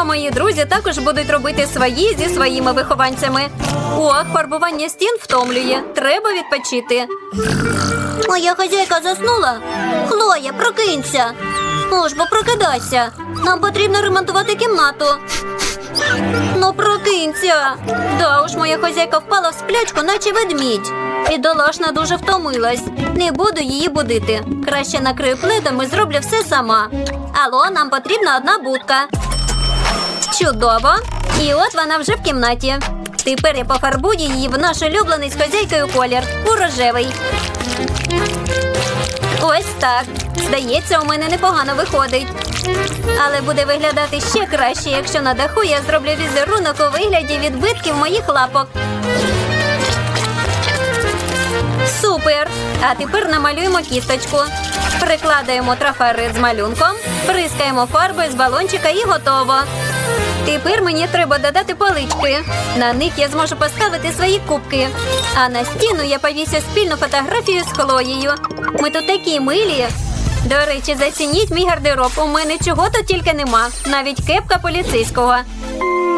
а мої друзі також будуть робити свої зі своїми вихованцями. Ох, фарбування стін втомлює. Треба відпочити. Моя хазяйка заснула. Хлоя, прокинься. Ну ж бо прокидайся. Нам потрібно ремонтувати кімнату. Ну, прокинься. Да уж, моя хазяйка впала в сплячку, наче ведмідь. Бідолашна дуже втомилась. Не буду її будити. Краще накрию пледом зроблю все сама. Алло, нам потрібна одна будка. Чудово. І от вона вже в кімнаті. Тепер я пофарбую її в наш улюблений з хазяйкою колір у рожевий. Ось так. Здається, у мене непогано виходить. Але буде виглядати ще краще, якщо на даху я зроблю візерунок у вигляді відбитків моїх лапок. Супер! А тепер намалюємо кісточку. Прикладаємо трафарет з малюнком, прискаємо фарбою з балончика і готово. Тепер мені треба додати полички. На них я зможу поставити свої кубки. А на стіну я повісю спільну фотографію з Хлоєю. Ми тут такі милі. До речі, зацініть мій гардероб. У мене чого тут тільки нема. Навіть кепка поліцейського.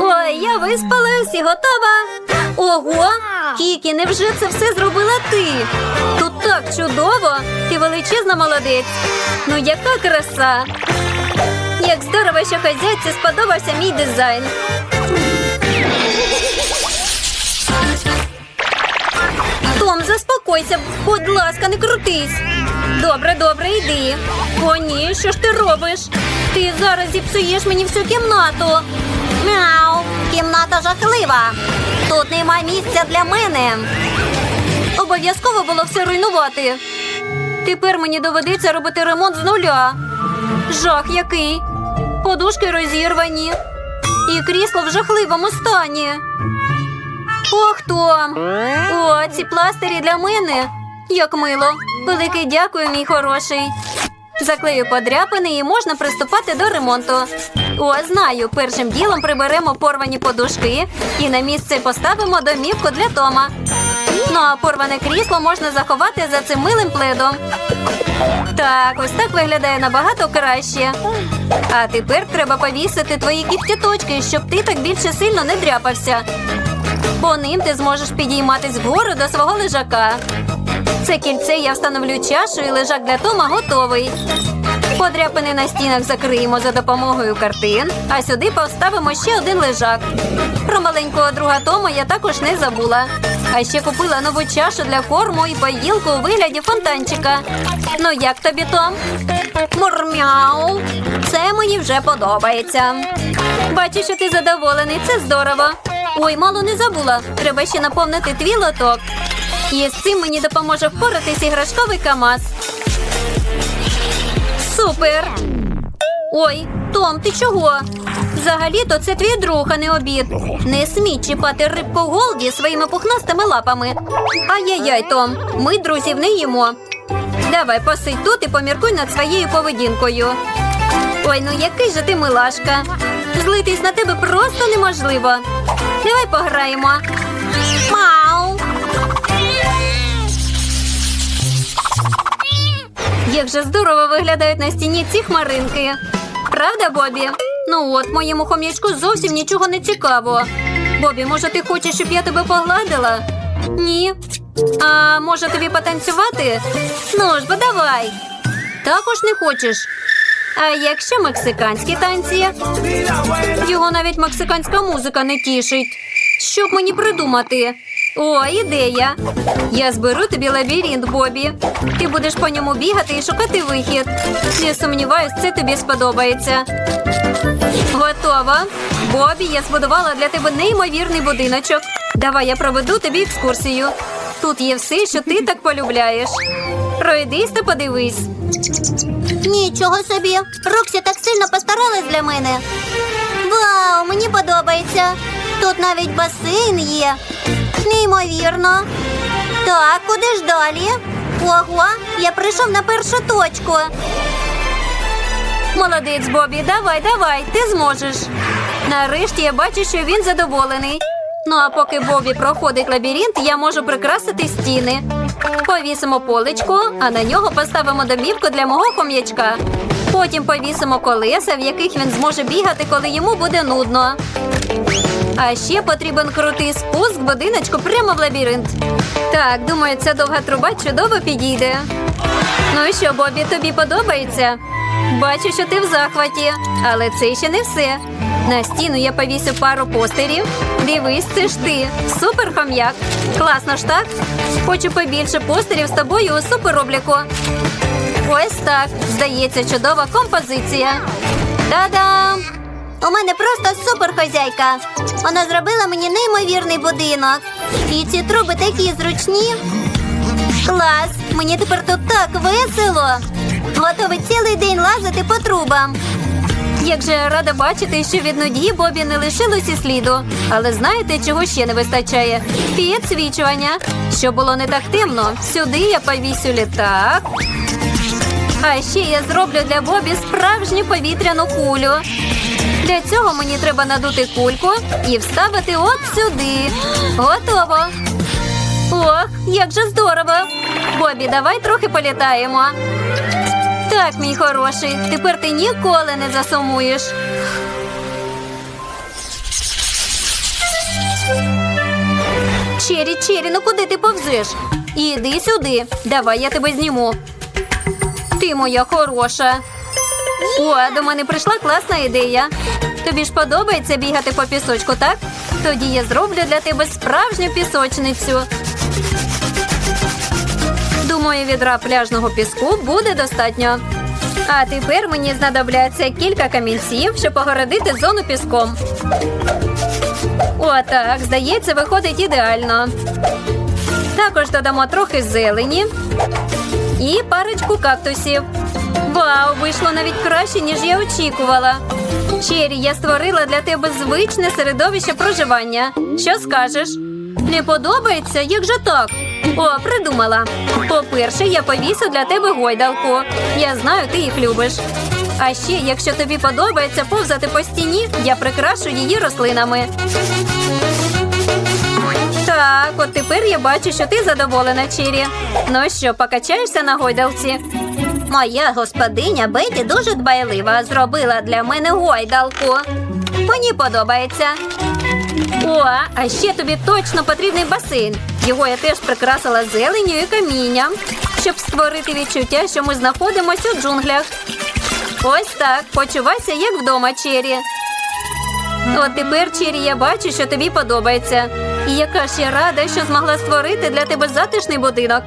Ой, я виспалась і готова. Ого! Кікі, невже це все зробила ти? Тут так чудово! Ти величезна молодець. Ну яка краса! Здорово, що хазяйці сподобався мій дизайн. Том, заспокойся, будь ласка, не крутись. Добре, добре, йди. О, ні, що ж ти робиш? Ти зараз зіпсуєш мені всю кімнату. Мяу, кімната жахлива. Тут нема місця для мене. Обов'язково було все руйнувати. Тепер мені доведеться робити ремонт з нуля. Жах який. Подушки розірвані. І крісло в жахливому стані. Ох, Том. О, ці пластирі для мене. Як мило. Велике дякую, мій хороший. Заклею подряпини і можна приступати до ремонту. О, знаю, першим ділом приберемо порвані подушки і на місце поставимо домівку для Тома. Ну а порване крісло можна заховати за цим милим пледом. Так, ось так виглядає набагато краще. А тепер треба повісити твої кіхтіточки, щоб ти так більше сильно не дряпався. По ним ти зможеш підійматись вгору до свого лежака. Це кільце я встановлю чашу і лежак для Тома готовий. Подряпини на стінах закриємо за допомогою картин, а сюди поставимо ще один лежак. Про маленького друга Тома я також не забула. А ще купила нову чашу для корму і поїлку у вигляді фонтанчика. Ну як тобі, Том? Мурмяу. Це мені вже подобається. Бачу, що ти задоволений, це здорово. Ой, мало не забула. Треба ще наповнити твій лоток. І з цим мені допоможе впоратись іграшковий КАМАЗ. Супер! Ой, Том, ти чого? Взагалі-то це твій друг, а не обід. Не смій чіпати рибку Голді своїми пухнастими лапами. Ай-яй-яй, Том, ми друзів не їмо. Давай посидь тут і поміркуй над своєю поведінкою. Ой, ну який же ти милашка. Злитись на тебе просто неможливо. Давай пограємо. Мау! Як же здорово виглядають на стіні ці хмаринки. Правда, Бобі? Ну от, моєму хом'ячку зовсім нічого не цікаво. Бобі, може, ти хочеш, щоб я тебе погладила? Ні. А може тобі потанцювати? Ну ж, бо давай. Також не хочеш. А якщо мексиканські танці? Його навіть мексиканська музика не тішить. Що б мені придумати? О, ідея. Я зберу тобі лабіринт, Бобі. Ти будеш по ньому бігати і шукати вихід. Не сумніваюсь, це тобі сподобається. Готово. Бобі, я збудувала для тебе неймовірний будиночок. Давай я проведу тобі екскурсію. Тут є все, що ти так полюбляєш. Пройдись та подивись. Нічого собі. Роксі так сильно постаралась для мене. Вау, мені подобається. Тут навіть басейн є. Неймовірно. Так, куди ж далі? Ого, я прийшов на першу точку. Молодець, Бобі, давай, давай, ти зможеш. Нарешті я бачу, що він задоволений. Ну а поки Бобі проходить лабіринт, я можу прикрасити стіни. Повісимо поличку, а на нього поставимо домівку для мого хом'ячка. Потім повісимо колеса, в яких він зможе бігати, коли йому буде нудно. А ще потрібен крутий спуск будиночку прямо в лабіринт. Так, думаю, ця довга труба чудово підійде. Ну що, Бобі, тобі подобається? Бачу, що ти в захваті, але це ще не все. На стіну я повісив пару постерів. Дивись, це ж ти. Супер хом'як. Класно ж так? Хочу побільше постерів з тобою у супер обліку. Ось так. Здається, чудова композиція. Та-дам! У мене просто супер хазяйка. Вона зробила мені неймовірний будинок. І ці труби такі зручні. Клас! Мені тепер тут так весело. Готовий цілий день лазити по трубам. Як же рада бачити, що від нудьги Бобі не лишилось і сліду. Але знаєте, чого ще не вистачає? Підсвічування. Щоб було не так темно. Сюди я повісю літак. А ще я зроблю для Бобі справжню повітряну кулю. Для цього мені треба надути кульку і вставити от сюди. Готово. Ох, як же здорово! Бобі, давай трохи політаємо. Так, мій хороший, тепер ти ніколи не засумуєш. Чері, Чері, ну куди ти повзеш? Іди сюди. Давай я тебе зніму. Ти моя хороша. О, до мене прийшла класна ідея. Тобі ж подобається бігати по пісочку, так? Тоді я зроблю для тебе справжню пісочницю. Думаю, відра пляжного піску буде достатньо. А тепер мені знадобляться кілька камінців, щоб огородити зону піском. Отак, здається, виходить ідеально. Також додамо трохи зелені і парочку кактусів. Вау, вийшло навіть краще, ніж я очікувала. Чері, я створила для тебе звичне середовище проживання. Що скажеш? Не подобається? Як же так? О, придумала. По-перше, я повісю для тебе гойдалку. Я знаю, ти їх любиш. А ще, якщо тобі подобається повзати по стіні, я прикрашу її рослинами. Так, от тепер я бачу, що ти задоволена, Чірі. Ну що, покачаєшся на гойдалці? Моя господиня Беті дуже дбайлива. Зробила для мене гойдалку. Мені подобається. О, а ще тобі точно потрібний басейн. Його я теж прикрасила зеленню і камінням, щоб створити відчуття, що ми знаходимося у джунглях. Ось так. Почувайся, як вдома, Чері. От тепер, Чері, я бачу, що тобі подобається. І яка ж я рада, що змогла створити для тебе затишний будинок.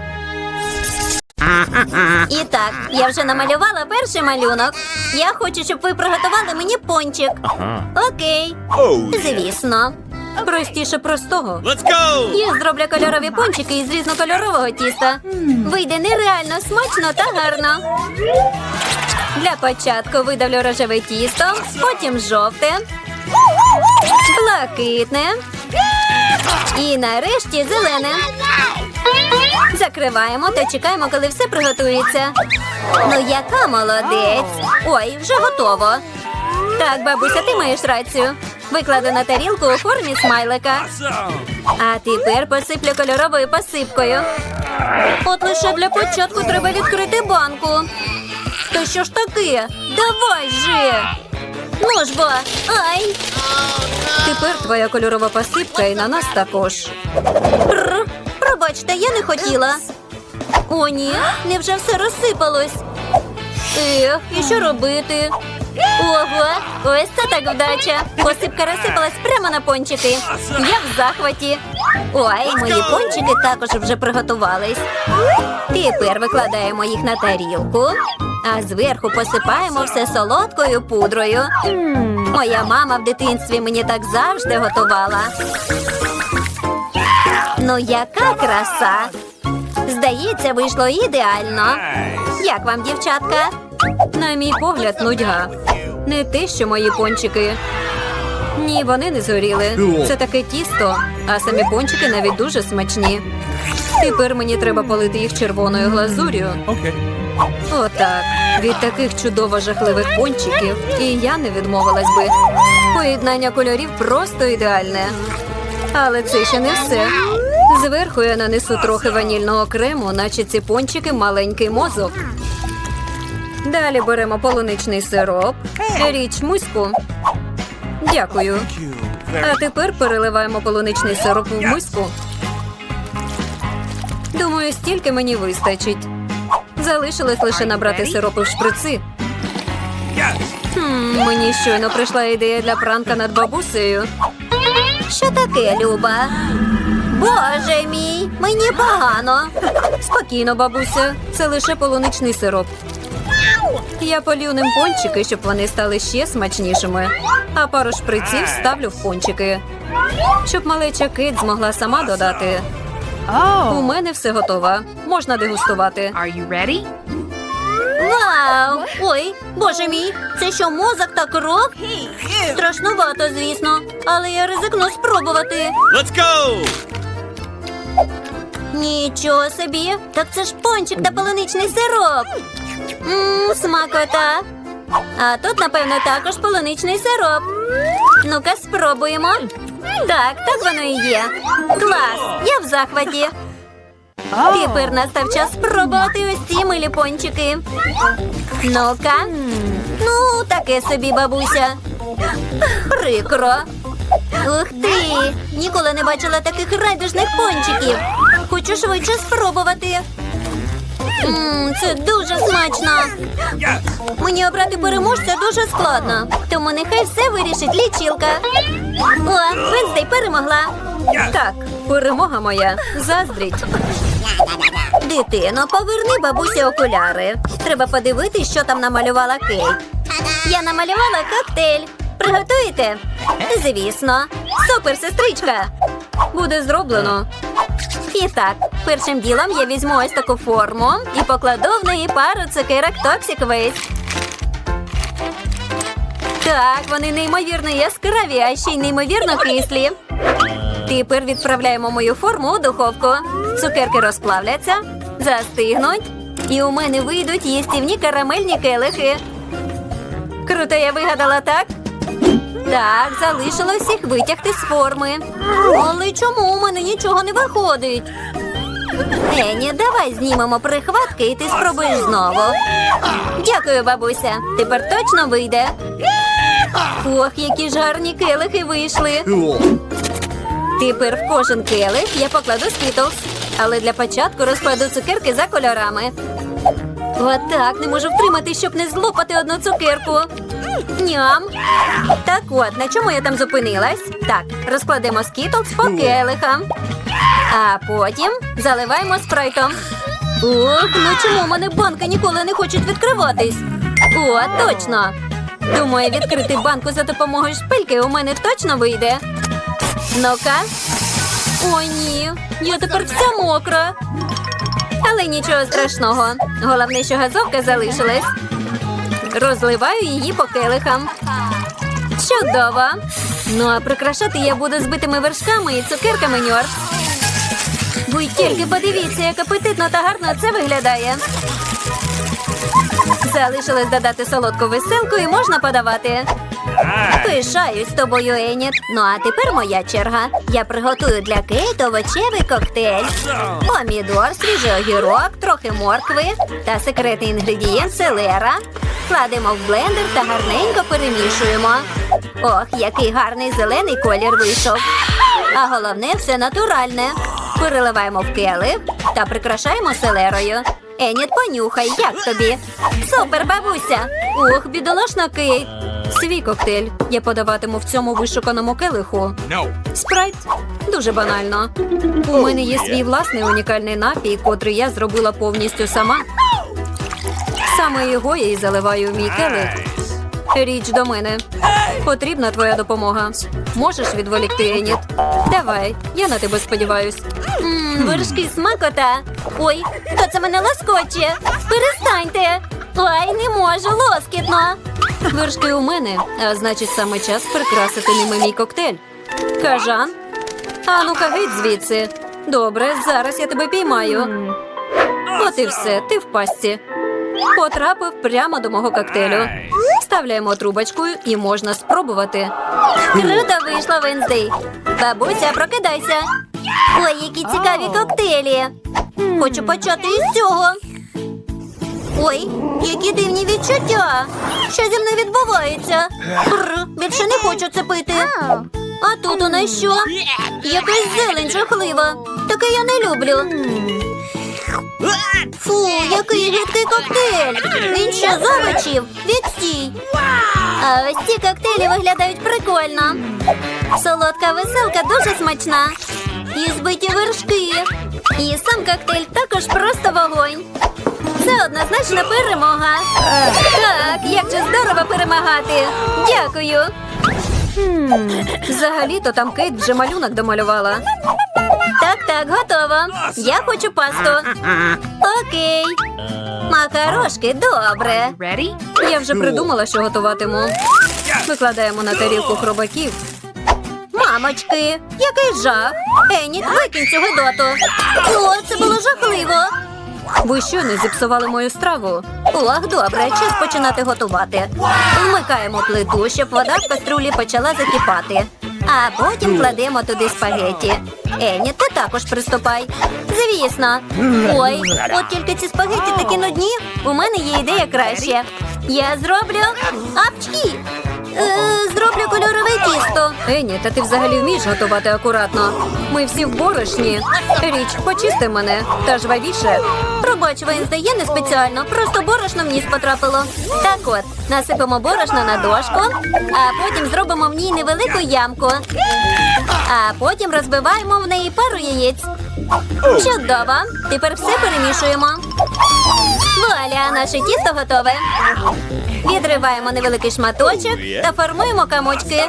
І так, я вже намалювала перший малюнок. Я хочу, щоб ви приготували мені пончик. Окей. Звісно. Простіше простого. Let's go! Я зроблю кольорові пончики із різнокольорового тіста. Вийде нереально смачно та гарно. Для початку видавлю рожеве тісто, потім жовте, блакитне і нарешті зелене. Закриваємо та чекаємо, коли все приготується. Ну, яка молодець. Ой, вже готово. Так, бабуся, ти маєш рацію. Викладу на тарілку у формі смайлика. А тепер посиплю кольоровою посипкою. От лише для початку треба відкрити банку. То що ж таке? Давай же! Ну ж бо, ай! Тепер твоя кольорова посипка і на нас також. Р, Пробачте, я не хотіла. О, ні, невже все розсипалось? Ех, і що робити? Ого, ось це так вдача. Посипка розсипалась прямо на пончики. Я в захваті. Ой, мої пончики також вже приготувались. Тепер викладаємо їх на тарілку, а зверху посипаємо все солодкою пудрою. Моя мама в дитинстві мені так завжди готувала. Ну, яка краса! Здається, вийшло ідеально. Як вам, дівчатка? На мій погляд, нудьга. Не те, що мої пончики. Ні, вони не згоріли. Це таке тісто, а самі пончики навіть дуже смачні. Тепер мені треба полити їх червоною глазур'ю. Okay. Отак. Від таких чудово жахливих пончиків і я не відмовилась би. Поєднання кольорів просто ідеальне. Але це ще не все. Зверху я нанесу трохи ванільного крему, наче ці пончики маленький мозок. Далі беремо полуничний сироп, річ миску. Дякую. А тепер переливаємо полуничний сироп в миску. Думаю, стільки мені вистачить. Залишилось лише набрати сиропи в шприци. Хм, мені щойно прийшла ідея для пранка над бабусею. Що таке, Люба? Боже мій, мені погано. Спокійно, бабуся, це лише полуничний сироп. Я полью ним пончики, щоб вони стали ще смачнішими. А пару шприців ставлю в пончики. Щоб малеча кит змогла сама додати. У мене все готово. Можна дегустувати. Вау! Ой, боже мій, це що мозок та кров? Страшнувато, звісно, але я ризикну спробувати. Let's go! Нічого собі, так це ж пончик та полуничний сироп. Мм, смакота. А тут, напевно, також полуничний сироп. Ну-ка, спробуємо. Так, так воно і є. Клас! Я в захваті. Тепер настав час спробувати ось ці милі пончики. Ну-ка. Ну, таке собі, бабуся. Прикро. Ух ти! Ніколи не бачила таких райдужних пончиків. Хочу швидше спробувати. Мм, це дуже смачно. Мені обрати переможця дуже складно, тому нехай все вирішить лічилка. О, Венздей перемогла. Так, перемога моя. Заздріть. Дитино, поверни бабусі окуляри. Треба подивитись, що там намалювала Кейт. Я намалювала коктейль. Приготуєте? Звісно. Супер, сестричка. Буде зроблено. І так, першим ділом я візьму ось таку форму і покладу в неї пару цукерок Toxic Waste. Так, вони неймовірно яскраві, а ще й неймовірно кислі. Тепер відправляємо мою форму у духовку. Цукерки розплавляться, застигнуть, і у мене вийдуть їстівні карамельні келихи. Круто, я вигадала так? Так, залишилось їх витягти з форми. Але чому у мене нічого не виходить? Ені, давай знімемо прихватки і ти спробуєш знову. Дякую, бабуся. Тепер точно вийде. Ох, які ж гарні келихи вийшли. Тепер в кожен келих я покладу скітлс. Але для початку розкладу цукерки за кольорами. Отак не можу втримати, щоб не злопати одну цукерку. Ням. Так от, на чому я там зупинилась? Так, розкладемо скітлс по келихам. А потім заливаємо спрайтом. Ох, ну чому в мене банки ніколи не хочуть відкриватись? О, точно. Думаю, відкрити банку за допомогою шпильки у мене точно вийде. Ну-ка. О, ні, я тепер вся мокра. Але нічого страшного. Головне, що газовка залишилась. Розливаю її по келихам. Чудово. Ну а прикрашати я буду збитими вершками і цукерками ньорс. Ви тільки подивіться, як апетитно та гарно це виглядає. Залишилось додати солодку веселку і можна подавати. Пишаюсь тобою, Еніт. Ну а тепер моя черга. Я приготую для Кейт овочевий коктейль. Помідор, свіжий огірок, трохи моркви та секретний інгредієнт селера. Кладемо в блендер та гарненько перемішуємо. Ох, який гарний зелений колір вийшов. А головне все натуральне. Переливаємо в келих та прикрашаємо селерою. Еніт, понюхай, як тобі? Супер, бабуся! Ох, бідолашна Кейт. Свій коктейль я подаватиму в цьому вишуканому келиху. Спрайт дуже банально. У мене є свій власний унікальний напій, котрий я зробила повністю сама. Саме його я і заливаю в мій келих. Річ до мене. Потрібна твоя допомога. Можеш відволікти Еніт? Давай, я на тебе сподіваюсь. Мм, вершки смакота. Ой, хто це мене лоскоче? Перестаньте. Ой, не можу, лоскітно. Вершки у мене, а значить саме час прикрасити ними мій коктейль. Кажан. А ну-ка геть звідси. Добре, зараз я тебе піймаю. От і все, ти в пастці. Потрапив прямо до мого коктейлю. Вставляємо трубочку і можна спробувати. Круто вийшло, Венздей. Бабуся, прокидайся. Ой, які цікаві коктейлі. Хочу почати із цього. Ой, які дивні відчуття. Що зі мною відбувається? Бр, більше не хочу це пити. А тут у нас що? Якась зелень жахлива. Таке я не люблю. Фу, який гидкий коктейль. Він що з овочів? Відстій. А ось ці коктейлі виглядають прикольно. Солодка веселка дуже смачна. І збиті вершки. І сам коктейль також просто вогонь. Це однозначна перемога. Так, як же здорово перемагати. Дякую. Взагалі-то там Кейт вже малюнок домалювала. Так, так, готово. Я хочу пасту. Окей. Макарошки, добре. Я вже придумала, що готуватиму. Викладаємо на тарілку хробаків. Мамочки, який жах. Еніт, викинь цю. О, це було жахливо. Ви щойно зіпсували мою страву. Ох, добре, час починати готувати. Вмикаємо плиту, щоб вода в каструлі почала закипати. А потім кладемо туди спагеті. Ені, ти також приступай. Звісно. Ой, от тільки ці спагеті такі нудні. У мене є ідея краще. Я зроблю апчхі. Е, зроблю кольорове тісто. Ені, та ти взагалі вмієш готувати акуратно. Ми всі в борошні. Річ, почисти мене та жвавіше. Пробач, Венсде, я не спеціально, просто борошно в ніс потрапило. Так от, насипемо борошно на дошку, а потім зробимо в ній невелику ямку. А потім розбиваємо в неї пару яєць. Чудово! Тепер все перемішуємо. Вуаля, наше тісто готове. Відриваємо невеликий шматочок та формуємо комочки.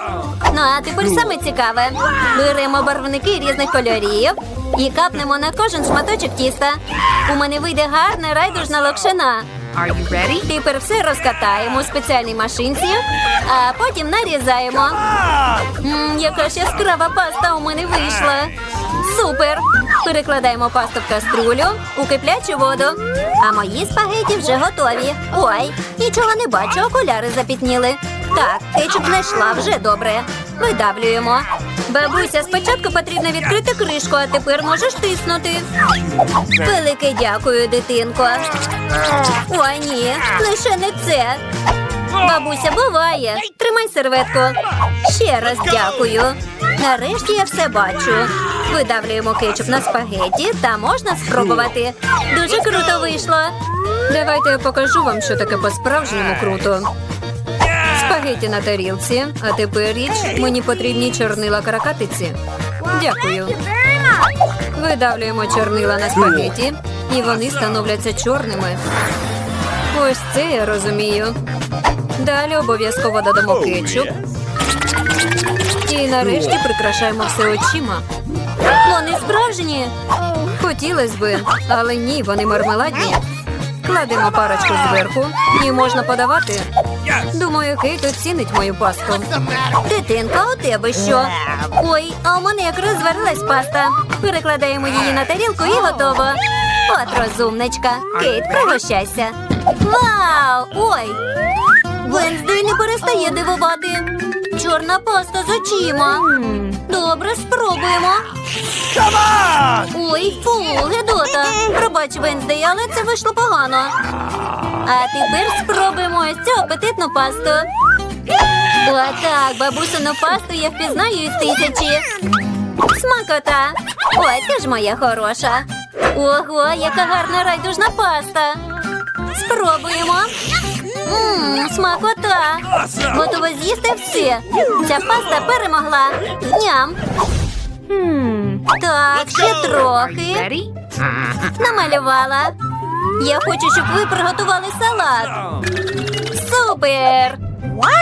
Ну а тепер саме цікаве. Беремо барвники різних кольорів і капнемо на кожен шматочок тіста. У мене вийде гарна райдужна локшина. Тепер все розкатаємо у спеціальній машинці, а потім нарізаємо. Мм, яка ж яскрава паста у мене вийшла. Супер! Перекладаємо пасту в каструлю у киплячу воду. А мої спагеті вже готові. Ой, нічого не бачу, окуляри запітніли. Так, кетчуп знайшла вже добре. Видавлюємо. Бабуся, спочатку потрібно відкрити кришку, а тепер можеш тиснути. Велике дякую, дитинко. О, ні, лише не це. Бабуся, буває. Тримай серветку. Ще раз дякую. Нарешті я все бачу. Видавлюємо кетчуп на спагеті та можна спробувати. Дуже круто вийшло. Давайте я покажу вам, що таке по-справжньому круто. Спагеті на тарілці, а тепер річ мені потрібні чорнила каракатиці. Дякую. Видавлюємо чорнила на спагеті, і вони становляться чорними. Ось це я розумію. Далі обов'язково додамо кетчуп. І нарешті прикрашаємо все очима. Вони справжні. Хотілося би, але ні, вони мармеладні. Кладемо парочку зверху і можна подавати. Думаю, Кейт оцінить мою пасту. Дитинка, у тебе що? Ой, а у мене якраз зварилась паста. Перекладаємо її на тарілку і готово. От розумничка. Кейт, пригощайся. Вау! Ой! Венздей не перестає дивувати. Чорна паста з очима. Добре, спробуємо. Ой, фу, Гедота. Пробач, Венздей, але це вийшло погано. А тепер спробуємо ось цю апетитну пасту. Отак, бабусину пасту я впізнаю із тисячі. Смакота. Ой, ти ж моя хороша. Ого, яка гарна райдужна паста. Спробуємо. Ммм, смакота. Готова з'їсти все. Ця паста перемогла. Ням. Так, ще трохи. Намалювала. Я хочу, щоб ви приготували салат. Супер!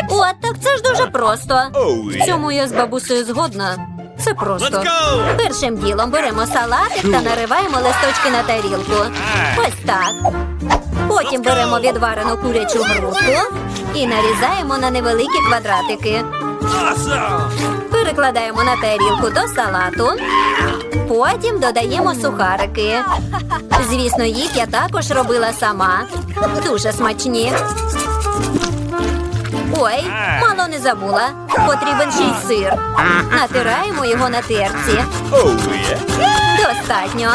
От так це ж дуже просто. В цьому я з бабусею згодна. Це просто. Першим ділом беремо салатик та нариваємо листочки на тарілку. Ось так. Потім беремо відварену курячу грудку і нарізаємо на невеликі квадратики. Перекладаємо на тарілку до салату. Потім додаємо сухарики. Звісно, їх я також робила сама. Дуже смачні. Ой, мало не забула. Потрібен ще й сир. Натираємо його на терці. Достатньо.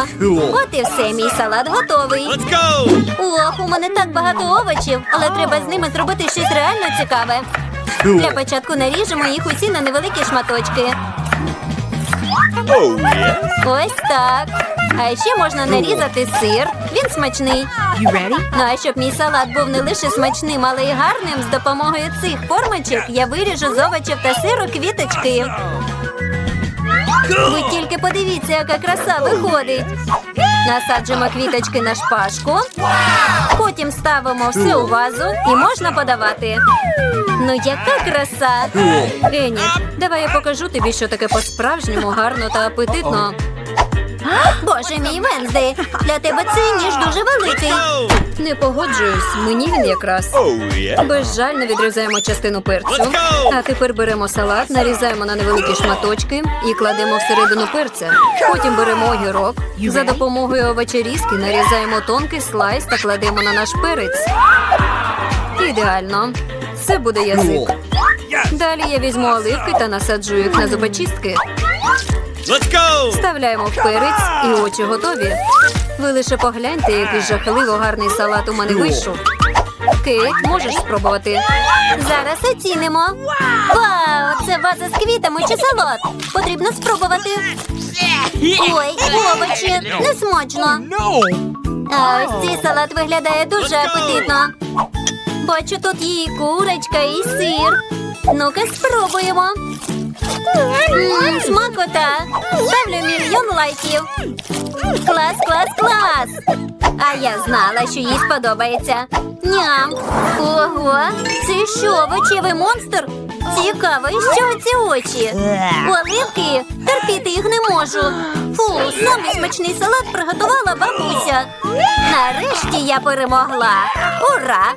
От і все, мій салат готовий. Let's go! Ох, у мене так багато овочів, але треба з ними зробити щось реально цікаве. Для початку наріжемо їх усі на невеликі шматочки. Oh, yeah. Ось так. А ще можна нарізати сир. Він смачний. Ну а щоб мій салат був не лише смачним, але й гарним, з допомогою цих формочок я виріжу з овочів та сиру квіточки. Ви тільки подивіться, яка краса виходить. Насаджуємо квіточки на шпажку. Потім ставимо все у вазу і можна подавати. Ну, яка краса! Еніт, давай я покажу тобі, що таке по-справжньому гарно та апетитно. Боже мій Венздей, для тебе цей ніж дуже великий. Не погоджуюсь, мені він якраз. Oh, yeah. Безжально відрізаємо частину перцю. А тепер беремо салат, нарізаємо на невеликі шматочки і кладемо всередину перця. Потім беремо огірок. За допомогою овочерізки нарізаємо тонкий слайс та кладемо на наш перець. Ідеально. Це буде язик. Далі я візьму оливки та насаджу їх на зубочистки. Let's go! Вставляємо в перець і очі готові. Ви лише погляньте, який жахливо гарний салат у мене вийшов. Кейт, можеш спробувати? Зараз оцінимо. Вау, це ваза з квітами чи салат. Потрібно спробувати. Ой, овочі, не смачно. А ось цей салат виглядає дуже апетитно. Бачу, тут є і курочка, і сир. Ну-ка, спробуємо. Мм, смакота. Ставлю мільйон лайків. Клас, клас, клас. А я знала, що їй сподобається. Ням. Ого, це що, овочевий монстр? Цікаво, з ці очі? Оливки, терпіти їх не можу. Фу, самий смачний салат приготувала бабуся. Нарешті я перемогла. Ура!